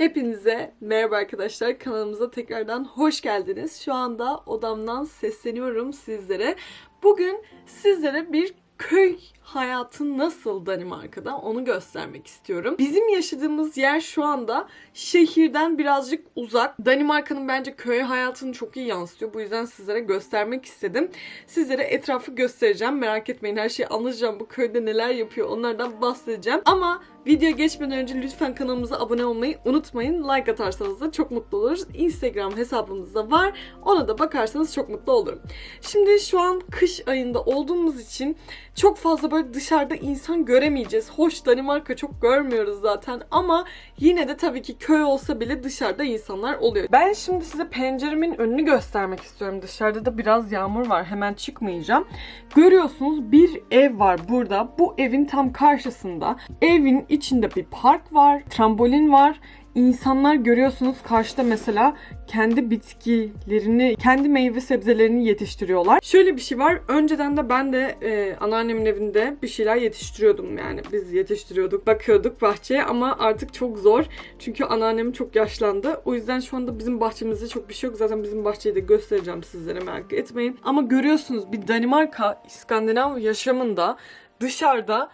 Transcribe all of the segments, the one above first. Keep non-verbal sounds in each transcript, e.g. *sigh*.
Hepinize merhaba arkadaşlar. Kanalımıza tekrardan hoş geldiniz. Şu anda odamdan sesleniyorum sizlere. Bugün sizlere bir köy hayatı nasıl Danimarka'da onu göstermek istiyorum. Bizim yaşadığımız yer şu anda şehirden birazcık uzak. Danimarka'nın bence köy hayatını çok iyi yansıtıyor. Bu yüzden sizlere göstermek istedim. Sizlere etrafı göstereceğim. Merak etmeyin her şeyi anlatacağım. Bu köyde neler yapıyor onlardan bahsedeceğim. Ama video geçmeden önce lütfen kanalımıza abone olmayı unutmayın. Like atarsanız da çok mutlu oluruz. Instagram hesabımız da var. Ona da bakarsanız çok mutlu olurum. Şimdi şu an kış ayında olduğumuz için çok fazla böyle dışarıda insan göremeyeceğiz. Hoş Danimarka çok görmüyoruz zaten ama yine de tabii ki köy olsa bile dışarıda insanlar oluyor. Ben şimdi size penceremin önünü göstermek istiyorum. Dışarıda da biraz yağmur var. Hemen çıkmayacağım. Görüyorsunuz bir ev var burada. Bu evin tam karşısında. Evin içinde bir park var. Trambolin var. İnsanlar görüyorsunuz karşıda mesela kendi bitkilerini, kendi meyve sebzelerini yetiştiriyorlar. Şöyle bir şey var. Önceden de ben de e, anneannemin evinde bir şeyler yetiştiriyordum yani. Biz yetiştiriyorduk, bakıyorduk bahçeye ama artık çok zor. Çünkü anneannem çok yaşlandı. O yüzden şu anda bizim bahçemizde çok bir şey yok. Zaten bizim bahçeyi de göstereceğim sizlere merak etmeyin. Ama görüyorsunuz bir Danimarka, İskandinav yaşamında dışarıda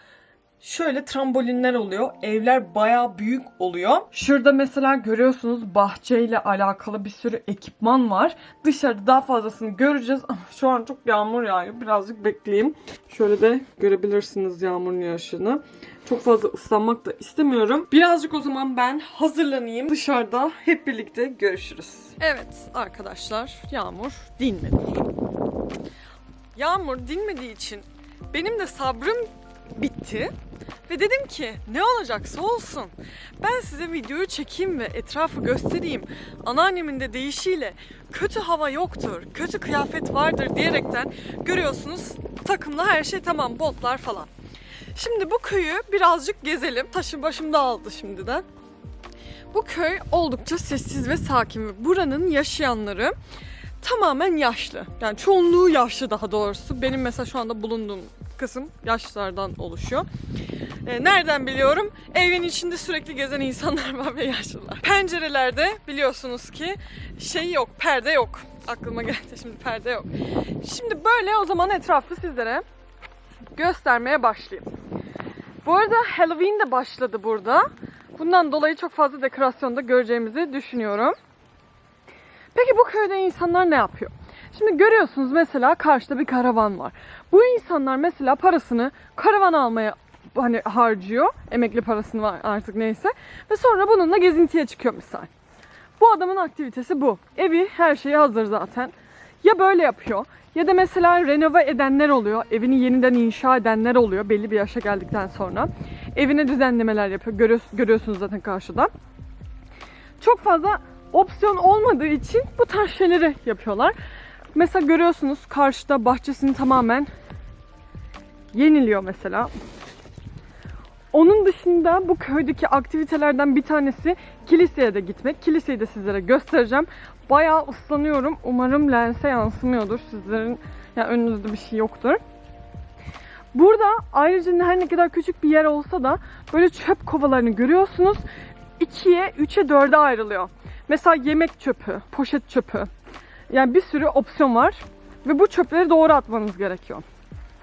Şöyle trambolinler oluyor. Evler bayağı büyük oluyor. Şurada mesela görüyorsunuz bahçeyle alakalı bir sürü ekipman var. Dışarıda daha fazlasını göreceğiz ama şu an çok yağmur yağıyor. Birazcık bekleyeyim. Şöyle de görebilirsiniz yağmurun yağışını. Çok fazla ıslanmak da istemiyorum. Birazcık o zaman ben hazırlanayım. Dışarıda hep birlikte görüşürüz. Evet arkadaşlar yağmur dinmedi. Yağmur dinmediği için benim de sabrım bitti. Ve dedim ki ne olacaksa olsun. Ben size videoyu çekeyim ve etrafı göstereyim. Anneannemin de deyişiyle kötü hava yoktur, kötü kıyafet vardır diyerekten görüyorsunuz takımla her şey tamam botlar falan. Şimdi bu köyü birazcık gezelim. Taşım başım dağıldı şimdiden. Bu köy oldukça sessiz ve sakin ve buranın yaşayanları tamamen yaşlı. Yani çoğunluğu yaşlı daha doğrusu. Benim mesela şu anda bulunduğum kısım yaşlılardan oluşuyor. Ee, nereden biliyorum? Evin içinde sürekli gezen insanlar var ve yaşlılar. Pencerelerde biliyorsunuz ki şey yok, perde yok. Aklıma geldi şimdi perde yok. Şimdi böyle o zaman etrafı sizlere göstermeye başlayayım. Bu arada Halloween de başladı burada. Bundan dolayı çok fazla dekorasyonda göreceğimizi düşünüyorum. Peki bu köyde insanlar ne yapıyor? Şimdi görüyorsunuz mesela karşıda bir karavan var. Bu insanlar mesela parasını karavan almaya hani harcıyor. Emekli parasını var artık neyse. Ve sonra bununla gezintiye çıkıyor misal. Bu adamın aktivitesi bu. Evi her şeyi hazır zaten. Ya böyle yapıyor ya da mesela renove edenler oluyor. Evini yeniden inşa edenler oluyor belli bir yaşa geldikten sonra. Evine düzenlemeler yapıyor. Görüyorsunuz, görüyorsunuz zaten karşıda. Çok fazla opsiyon olmadığı için bu tarz şeyleri yapıyorlar. Mesela görüyorsunuz karşıda bahçesini tamamen yeniliyor mesela. Onun dışında bu köydeki aktivitelerden bir tanesi kiliseye de gitmek. Kiliseyi de sizlere göstereceğim. Bayağı ıslanıyorum. Umarım lense yansımıyordur. Sizlerin yani önünüzde bir şey yoktur. Burada ayrıca her ne kadar küçük bir yer olsa da böyle çöp kovalarını görüyorsunuz. 2'ye, 3'e, 4'e ayrılıyor. Mesela yemek çöpü, poşet çöpü. Yani bir sürü opsiyon var. Ve bu çöpleri doğru atmanız gerekiyor.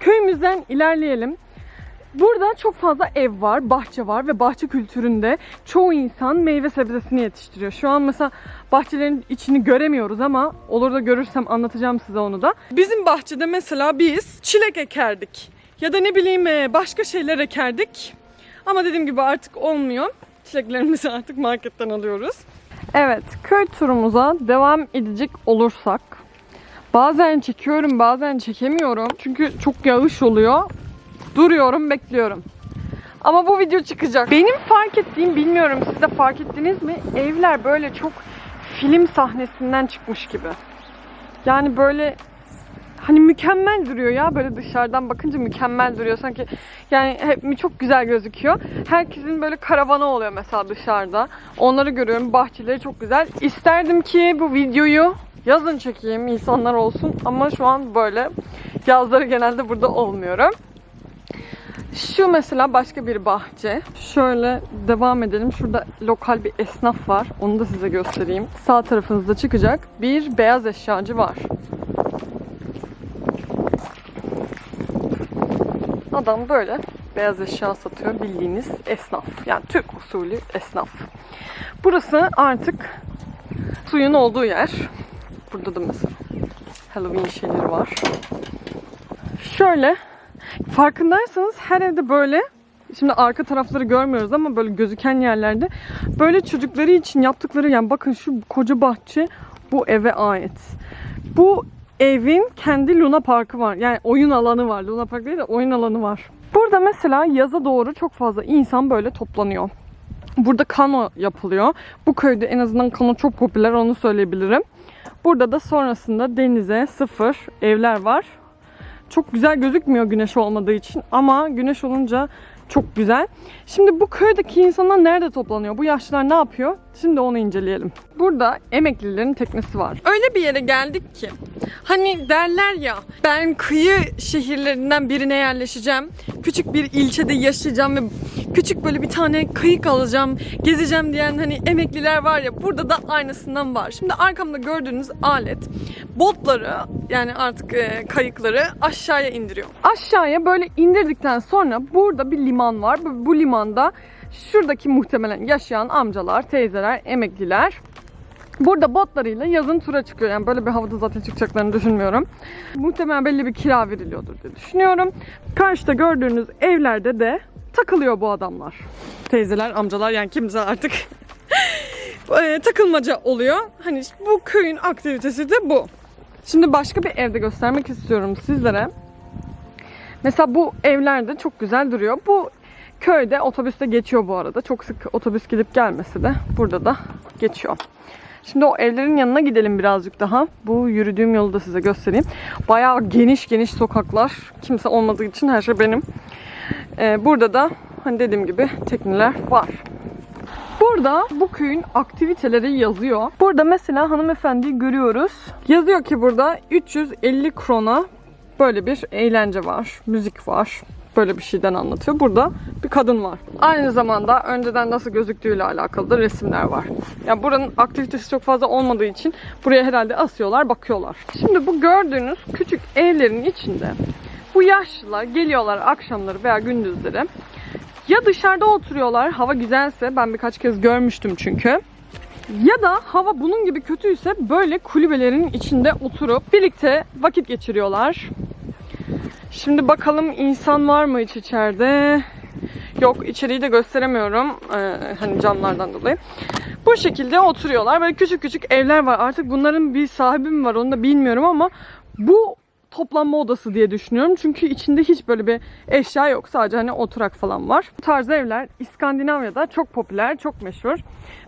Köyümüzden ilerleyelim. Burada çok fazla ev var, bahçe var ve bahçe kültüründe çoğu insan meyve sebzesini yetiştiriyor. Şu an mesela bahçelerin içini göremiyoruz ama olur da görürsem anlatacağım size onu da. Bizim bahçede mesela biz çilek ekerdik. Ya da ne bileyim e, başka şeyler ekerdik. Ama dediğim gibi artık olmuyor. Çileklerimizi *laughs* artık marketten alıyoruz. Evet, köy turumuza devam edecek olursak bazen çekiyorum, bazen çekemiyorum. Çünkü çok yağış oluyor. Duruyorum, bekliyorum. Ama bu video çıkacak. Benim fark ettiğim, bilmiyorum siz de fark ettiniz mi? Evler böyle çok film sahnesinden çıkmış gibi. Yani böyle hani mükemmel duruyor ya böyle dışarıdan bakınca mükemmel duruyor sanki yani hep çok güzel gözüküyor. Herkesin böyle karavanı oluyor mesela dışarıda. Onları görüyorum. Bahçeleri çok güzel. İsterdim ki bu videoyu yazın çekeyim insanlar olsun ama şu an böyle yazları genelde burada olmuyorum. Şu mesela başka bir bahçe. Şöyle devam edelim. Şurada lokal bir esnaf var. Onu da size göstereyim. Sağ tarafınızda çıkacak bir beyaz eşyacı var. Adam böyle beyaz eşya satıyor bildiğiniz esnaf. Yani Türk usulü esnaf. Burası artık suyun olduğu yer. Burada da mesela Halloween şeyleri var. Şöyle farkındaysanız her evde böyle Şimdi arka tarafları görmüyoruz ama böyle gözüken yerlerde böyle çocukları için yaptıkları yani bakın şu koca bahçe bu eve ait. Bu evin kendi Luna Parkı var. Yani oyun alanı var. Luna Park değil de oyun alanı var. Burada mesela yaza doğru çok fazla insan böyle toplanıyor. Burada kano yapılıyor. Bu köyde en azından kano çok popüler onu söyleyebilirim. Burada da sonrasında denize sıfır evler var. Çok güzel gözükmüyor güneş olmadığı için ama güneş olunca çok güzel. Şimdi bu köydeki insanlar nerede toplanıyor? Bu yaşlılar ne yapıyor? Şimdi onu inceleyelim. Burada emeklilerin teknesi var. Öyle bir yere geldik ki hani derler ya ben kıyı şehirlerinden birine yerleşeceğim. Küçük bir ilçede yaşayacağım ve küçük böyle bir tane kayık alacağım, gezeceğim diyen hani emekliler var ya burada da aynısından var. Şimdi arkamda gördüğünüz alet botları yani artık e, kayıkları aşağıya indiriyor. Aşağıya böyle indirdikten sonra burada bir liman var. Bu, limanda şuradaki muhtemelen yaşayan amcalar, teyzeler, emekliler Burada botlarıyla yazın tura çıkıyor. Yani böyle bir havada zaten çıkacaklarını düşünmüyorum. Muhtemelen belli bir kira veriliyordur diye düşünüyorum. Karşıda gördüğünüz evlerde de takılıyor bu adamlar. Teyzeler, amcalar yani kimse artık *laughs* e, takılmaca oluyor. Hani bu köyün aktivitesi de bu. Şimdi başka bir evde göstermek istiyorum sizlere. Mesela bu evlerde çok güzel duruyor. Bu köyde otobüste geçiyor bu arada. Çok sık otobüs gidip gelmesi de burada da geçiyor. Şimdi o evlerin yanına gidelim birazcık daha. Bu yürüdüğüm yolu da size göstereyim. Bayağı geniş geniş sokaklar. Kimse olmadığı için her şey benim. Ee, burada da hani dediğim gibi tekneler var. Burada bu köyün aktiviteleri yazıyor. Burada mesela hanımefendiyi görüyoruz. Yazıyor ki burada 350 krona böyle bir eğlence var. Müzik var. Böyle bir şeyden anlatıyor. Burada bir kadın var. Aynı zamanda önceden nasıl gözüktüğüyle alakalı da resimler var. Yani buranın aktivitesi çok fazla olmadığı için buraya herhalde asıyorlar, bakıyorlar. Şimdi bu gördüğünüz küçük evlerin içinde bu yaşlılar geliyorlar akşamları veya gündüzleri. Ya dışarıda oturuyorlar, hava güzelse, ben birkaç kez görmüştüm çünkü. Ya da hava bunun gibi kötüyse böyle kulübelerin içinde oturup birlikte vakit geçiriyorlar. Şimdi bakalım insan var mı hiç içeride? Yok içeriği de gösteremiyorum. Ee, hani camlardan dolayı. Bu şekilde oturuyorlar. Böyle küçük küçük evler var. Artık bunların bir sahibi mi var onu da bilmiyorum ama bu toplanma odası diye düşünüyorum. Çünkü içinde hiç böyle bir eşya yok. Sadece hani oturak falan var. Bu tarz evler İskandinavya'da çok popüler, çok meşhur.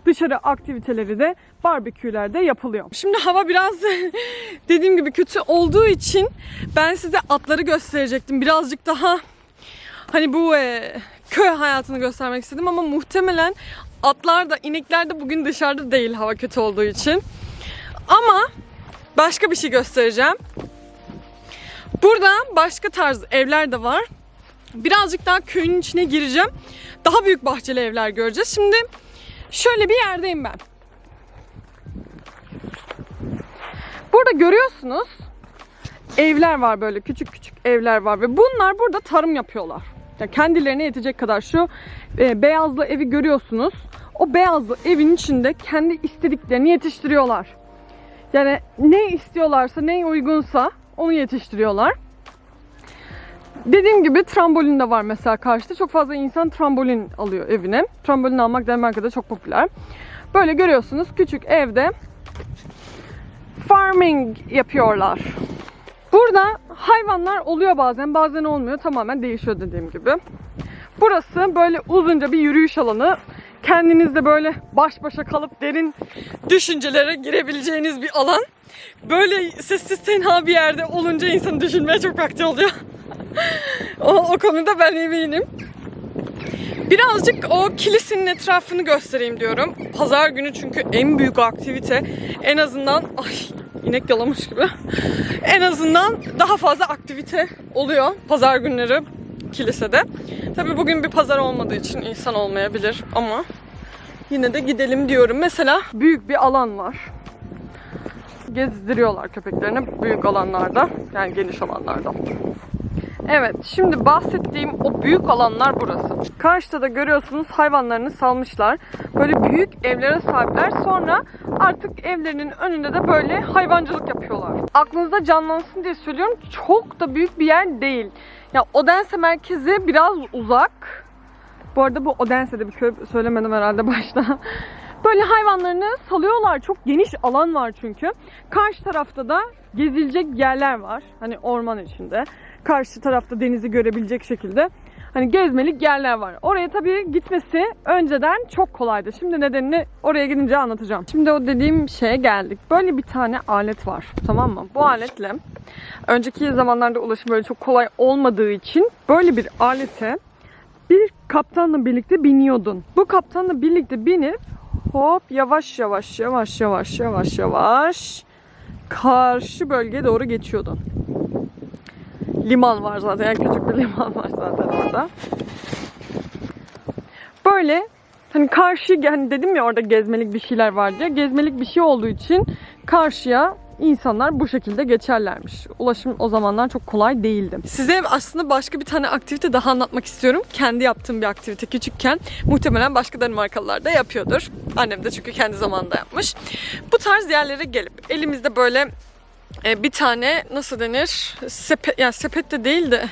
Dışarı aktiviteleri de barbekülerde yapılıyor. Şimdi hava biraz *laughs* dediğim gibi kötü olduğu için ben size atları gösterecektim. Birazcık daha hani bu e, köy hayatını göstermek istedim ama muhtemelen atlar da inekler de bugün dışarıda değil hava kötü olduğu için. Ama başka bir şey göstereceğim. Burada başka tarz evler de var. Birazcık daha köyün içine gireceğim. Daha büyük bahçeli evler göreceğiz. Şimdi şöyle bir yerdeyim ben. Burada görüyorsunuz evler var böyle küçük küçük evler var ve bunlar burada tarım yapıyorlar. Yani kendilerine yetecek kadar şu e, beyazlı evi görüyorsunuz. O beyazlı evin içinde kendi istediklerini yetiştiriyorlar. Yani ne istiyorlarsa, ne uygunsa onu yetiştiriyorlar. Dediğim gibi trambolin de var mesela karşıda. Çok fazla insan trambolin alıyor evine. Trambolin almak Danimarka'da çok popüler. Böyle görüyorsunuz küçük evde farming yapıyorlar. Burada hayvanlar oluyor bazen, bazen olmuyor. Tamamen değişiyor dediğim gibi. Burası böyle uzunca bir yürüyüş alanı. Kendinizde böyle baş başa kalıp derin düşüncelere girebileceğiniz bir alan. Böyle sessiz tenha bir yerde olunca insanın düşünmeye çok vakti oluyor. *laughs* o, o konuda ben eminim. Birazcık o kilisenin etrafını göstereyim diyorum. Pazar günü çünkü en büyük aktivite. En azından ay inek yalamış gibi. En azından daha fazla aktivite oluyor pazar günleri. Kilisede. Tabi bugün bir pazar olmadığı için insan olmayabilir ama yine de gidelim diyorum. Mesela büyük bir alan var. Gezdiriyorlar köpeklerini büyük alanlarda yani geniş alanlarda. Evet, şimdi bahsettiğim o büyük alanlar burası. Karşıda da görüyorsunuz hayvanlarını salmışlar. Böyle büyük evlere sahipler. Sonra artık evlerinin önünde de böyle hayvancılık yapıyorlar. Aklınızda canlansın diye söylüyorum. Çok da büyük bir yer değil. Ya Odense merkezi biraz uzak. Bu arada bu Odense'de bir köy söylemedim herhalde başta. *laughs* Böyle hayvanlarını salıyorlar. Çok geniş alan var çünkü. Karşı tarafta da gezilecek yerler var. Hani orman içinde. Karşı tarafta denizi görebilecek şekilde. Hani gezmelik yerler var. Oraya tabii gitmesi önceden çok kolaydı. Şimdi nedenini oraya gidince anlatacağım. Şimdi o dediğim şeye geldik. Böyle bir tane alet var. Tamam mı? Bu aletle önceki zamanlarda ulaşım böyle çok kolay olmadığı için böyle bir alete bir kaptanla birlikte biniyordun. Bu kaptanla birlikte binip hop yavaş yavaş yavaş yavaş yavaş yavaş karşı bölgeye doğru geçiyordun. Liman var zaten. Yani küçük bir liman var zaten orada. Böyle hani karşı yani dedim ya orada gezmelik bir şeyler var diye. Gezmelik bir şey olduğu için karşıya insanlar bu şekilde geçerlermiş. Ulaşım o zamanlar çok kolay değildi. Size aslında başka bir tane aktivite daha anlatmak istiyorum. Kendi yaptığım bir aktivite küçükken. Muhtemelen başka Danimarkalılar da yapıyordur. Annem de çünkü kendi zamanında yapmış. Bu tarz yerlere gelip elimizde böyle e, bir tane nasıl denir sepet yani sepet de değil de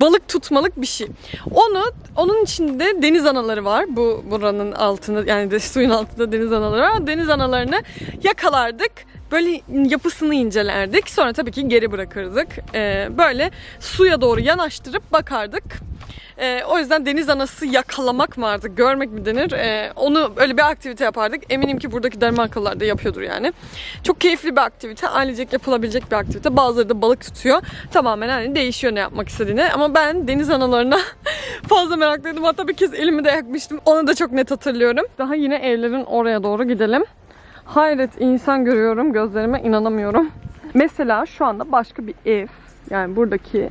balık tutmalık bir şey. Onu onun içinde deniz anaları var. Bu buranın altında yani de suyun altında deniz anaları var. Deniz analarını yakalardık. Böyle yapısını incelerdik. Sonra tabii ki geri bırakırdık. E, böyle suya doğru yanaştırıp bakardık. E, o yüzden deniz anası yakalamak mı artık görmek mi denir? E, onu öyle bir aktivite yapardık. Eminim ki buradaki Danimarkalılar da yapıyordur yani. Çok keyifli bir aktivite. Ailecek yapılabilecek bir aktivite. Bazıları da balık tutuyor. Tamamen hani değişiyor ne yapmak istediğine. Ama ben deniz analarına *laughs* fazla meraklıydım. Hatta bir kez elimi de yakmıştım. Onu da çok net hatırlıyorum. Daha yine evlerin oraya doğru gidelim. Hayret insan görüyorum. Gözlerime inanamıyorum. Mesela şu anda başka bir ev. Yani buradaki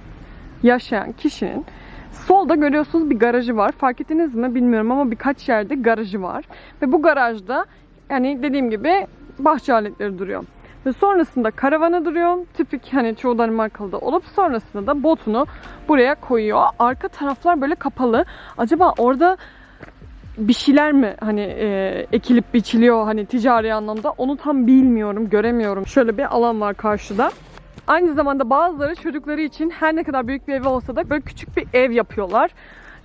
yaşayan kişinin Solda görüyorsunuz bir garajı var. Fark ettiniz mi bilmiyorum ama birkaç yerde garajı var. Ve bu garajda yani dediğim gibi bahçe aletleri duruyor. Ve sonrasında karavanı duruyor. Tipik hani çoğu Danimarkalı'da olup sonrasında da botunu buraya koyuyor. Arka taraflar böyle kapalı. Acaba orada bir şeyler mi hani e, ekilip biçiliyor hani ticari anlamda onu tam bilmiyorum göremiyorum. Şöyle bir alan var karşıda. Aynı zamanda bazıları çocukları için her ne kadar büyük bir evi olsa da böyle küçük bir ev yapıyorlar.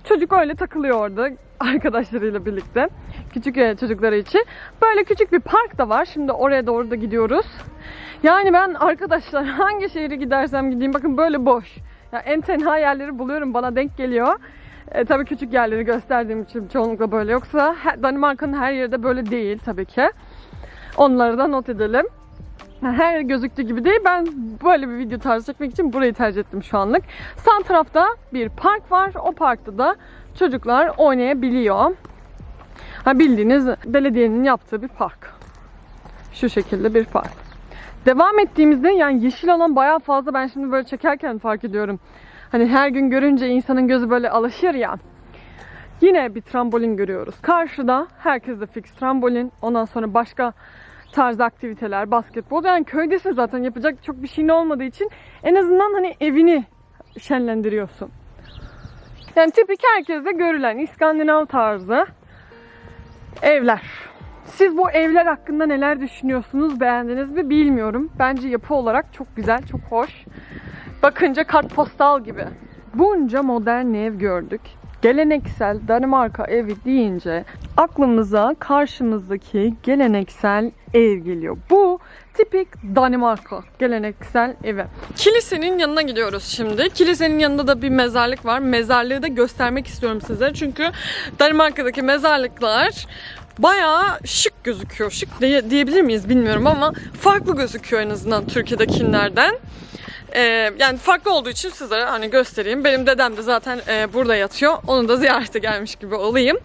Çocuk öyle takılıyor orada *laughs* arkadaşlarıyla birlikte. Küçük e, çocukları için. Böyle küçük bir park da var. Şimdi oraya doğru da gidiyoruz. Yani ben arkadaşlar *laughs* hangi şehre gidersem gideyim bakın böyle boş. Ya en tenha yerleri buluyorum bana denk geliyor. E, tabii küçük yerleri gösterdiğim için çoğunlukla böyle. Yoksa Danimarka'nın her yeri de böyle değil tabii ki. Onları da not edelim. Her gözüktüğü gibi değil. Ben böyle bir video tarzı çekmek için burayı tercih ettim şu anlık. Sağ tarafta bir park var. O parkta da çocuklar oynayabiliyor. Ha bildiğiniz belediyenin yaptığı bir park. Şu şekilde bir park. Devam ettiğimizde yani yeşil alan bayağı fazla. Ben şimdi böyle çekerken fark ediyorum. Hani her gün görünce insanın gözü böyle alışır ya. Yine bir trambolin görüyoruz. Karşıda herkeste fix trambolin. Ondan sonra başka tarz aktiviteler, basketbol. Yani köydesin zaten yapacak çok bir şeyin olmadığı için en azından hani evini şenlendiriyorsun. Yani tipik herkeste görülen İskandinav tarzı evler. Siz bu evler hakkında neler düşünüyorsunuz? Beğendiniz mi bilmiyorum. Bence yapı olarak çok güzel, çok hoş. Bakınca kartpostal gibi. Bunca modern ev gördük. Geleneksel Danimarka evi deyince aklımıza karşımızdaki geleneksel ev geliyor. Bu tipik Danimarka geleneksel evi. Kilisenin yanına gidiyoruz şimdi. Kilisenin yanında da bir mezarlık var. Mezarlığı da göstermek istiyorum size. Çünkü Danimarka'daki mezarlıklar bayağı şık gözüküyor. Şık diye, diyebilir miyiz bilmiyorum ama farklı gözüküyor en azından Türkiye'dekilerden. Ee, yani farklı olduğu için sizlere hani göstereyim. Benim dedem de zaten e, burada yatıyor. Onu da ziyarete gelmiş gibi olayım.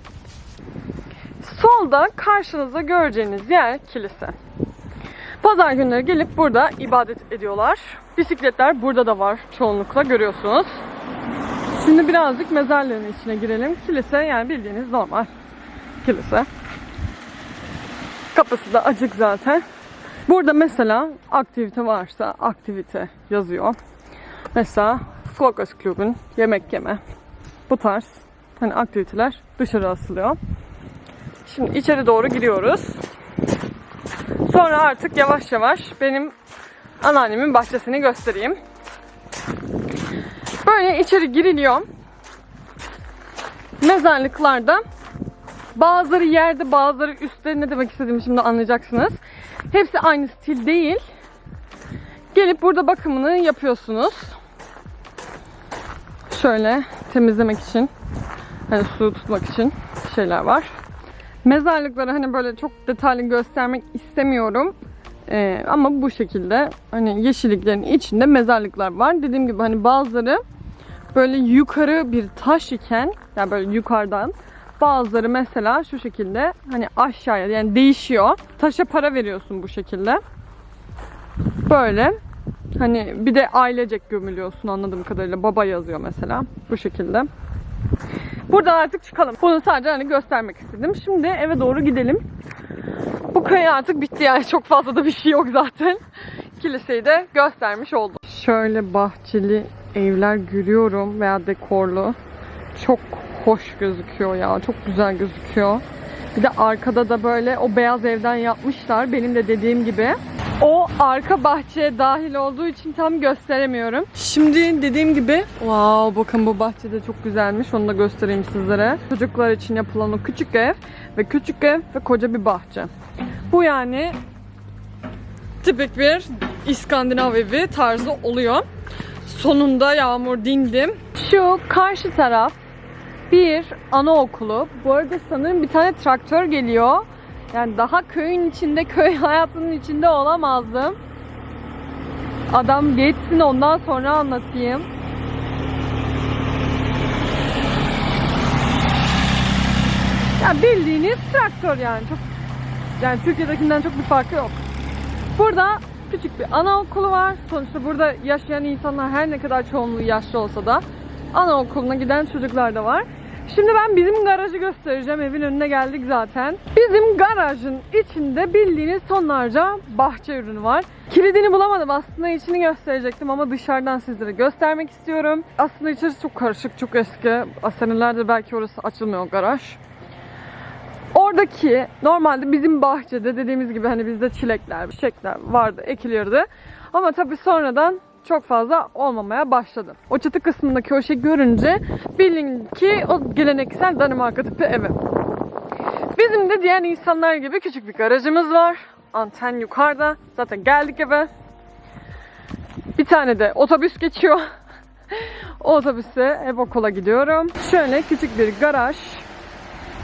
Solda karşınızda göreceğiniz yer kilise. Pazar günleri gelip burada ibadet ediyorlar. Bisikletler burada da var çoğunlukla görüyorsunuz. Şimdi birazcık mezarlığın içine girelim. Kilise yani bildiğiniz normal kilise. Kapısı da açık zaten. Burada mesela aktivite varsa aktivite yazıyor. Mesela Slokas Club'un yemek yeme. Bu tarz hani aktiviteler dışarı asılıyor. Şimdi içeri doğru giriyoruz. Sonra artık yavaş yavaş benim anneannemin bahçesini göstereyim. Böyle içeri giriliyor. Mezarlıklarda bazıları yerde bazıları üstte ne demek istediğimi şimdi anlayacaksınız. Hepsi aynı stil değil. Gelip burada bakımını yapıyorsunuz. Şöyle temizlemek için hani su tutmak için şeyler var. Mezarlıkları hani böyle çok detaylı göstermek istemiyorum. Ee, ama bu şekilde hani yeşilliklerin içinde mezarlıklar var. Dediğim gibi hani bazıları böyle yukarı bir taş iken yani böyle yukarıdan bazıları mesela şu şekilde hani aşağıya yani değişiyor. Taşa para veriyorsun bu şekilde. Böyle hani bir de ailecek gömülüyorsun anladığım kadarıyla. Baba yazıyor mesela bu şekilde. Buradan artık çıkalım. Bunu sadece hani göstermek istedim. Şimdi eve doğru gidelim. Bu köy artık bitti yani çok fazla da bir şey yok zaten. Kiliseyi de göstermiş oldum. Şöyle bahçeli evler görüyorum veya dekorlu. Çok hoş gözüküyor ya. Çok güzel gözüküyor. Bir de arkada da böyle o beyaz evden yapmışlar. Benim de dediğim gibi. O arka bahçeye dahil olduğu için tam gösteremiyorum. Şimdi dediğim gibi wow bakın bu bahçede çok güzelmiş. Onu da göstereyim sizlere. Çocuklar için yapılan o küçük ev ve küçük ev ve koca bir bahçe. Bu yani tipik bir İskandinav evi tarzı oluyor. Sonunda yağmur dindim. Şu karşı taraf bir anaokulu. Bu arada sanırım bir tane traktör geliyor. Yani daha köyün içinde, köy *laughs* hayatının içinde olamazdım. Adam geçsin ondan sonra anlatayım. Ya bildiğiniz traktör yani çok yani Türkiye'dekinden çok bir farkı yok. Burada küçük bir anaokulu var. Sonuçta burada yaşayan insanlar her ne kadar çoğunluğu yaşlı olsa da anaokuluna giden çocuklar da var. Şimdi ben bizim garajı göstereceğim. Evin önüne geldik zaten. Bizim garajın içinde bildiğiniz tonlarca bahçe ürünü var. Kilidini bulamadım. Aslında içini gösterecektim ama dışarıdan sizlere göstermek istiyorum. Aslında içerisi çok karışık, çok eski. Senelerdir belki orası açılmıyor garaj. Oradaki normalde bizim bahçede dediğimiz gibi hani bizde çilekler, çiçekler vardı, ekilirdi. Ama tabii sonradan çok fazla olmamaya başladı. O çatı kısmındaki o şey görünce bilin ki o geleneksel Danimarka tipi evi. Bizim de diğer insanlar gibi küçük bir garajımız var. Anten yukarıda. Zaten geldik eve. Bir tane de otobüs geçiyor. o otobüse hep okula gidiyorum. Şöyle küçük bir garaj.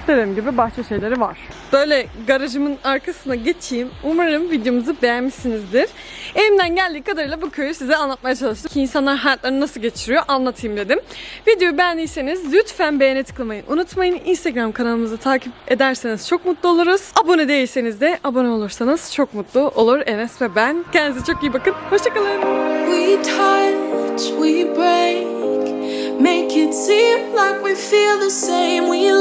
Dediğim gibi bahçe şeyleri var. Böyle garajımın arkasına geçeyim. Umarım videomuzu beğenmişsinizdir. Elimden geldiği kadarıyla bu köyü size anlatmaya çalıştım. Ki insanlar hayatlarını nasıl geçiriyor anlatayım dedim. Videoyu beğendiyseniz lütfen beğene tıklamayı unutmayın. Instagram kanalımızı takip ederseniz çok mutlu oluruz. Abone değilseniz de abone olursanız çok mutlu olur Enes ve ben. Kendinize çok iyi bakın. Hoşçakalın. We touch, we break, make it seem like we feel the same. We